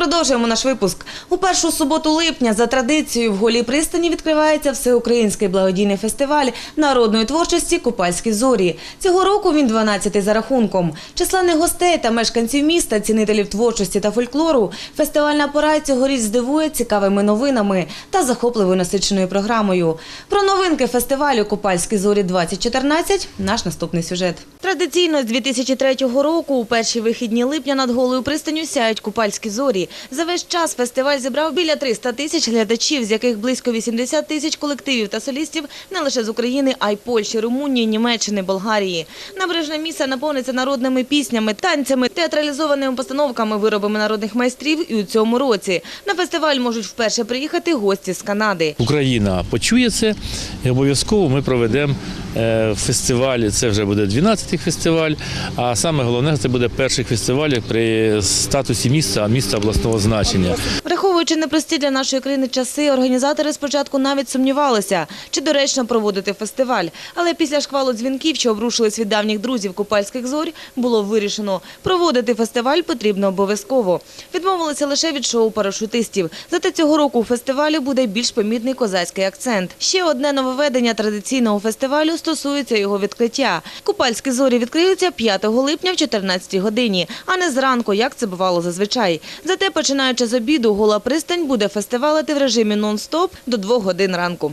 продовжуємо наш випуск. У першу суботу липня за традицією в голій пристані відкривається всеукраїнський благодійний фестиваль народної творчості Купальські зорі. Цього року він 12-й за рахунком. Численних гостей та мешканців міста, цінителів творчості та фольклору. Фестивальна пора цьогоріч здивує цікавими новинами та захопливою насиченою програмою. Про новинки фестивалю Купальські зорі 2014 наш наступний сюжет. Традиційно з 2003 року у перші вихідні липня над голою пристаню сяють купальські зорі. За весь час фестиваль зібрав біля 300 тисяч глядачів, з яких близько 80 тисяч колективів та солістів не лише з України, а й Польщі, Румунії, Німеччини, Болгарії. Набережне місце наповниться народними піснями, танцями, театралізованими постановками, виробами народних майстрів. І у цьому році на фестиваль можуть вперше приїхати гості з Канади. Україна почує це і обов'язково ми проведемо е, фестиваль. Це вже буде 12-й фестиваль. А саме головне це буде перший фестиваль при статусі міста, міста обласного значення. Враховуючи непрості для нашої країни часи, організатори спочатку навіть сумнівалися, чи доречно проводити фестиваль. Але після шквалу дзвінків, що обрушились від давніх друзів купальських зорь, було вирішено – проводити фестиваль потрібно обов'язково. Відмовилися лише від шоу парашутистів. Зате цього року у фестивалі буде більш помітний козацький акцент. Ще одне нововведення традиційного фестивалю стосується його відкриття. Купальські зорі відкриються 5 липня в 14 годині, а не зранку, як це бувало зазвичай. Зате, починаючи з обіду, гола пристань буде фестивалити в режимі нон-стоп до 2 годин ранку.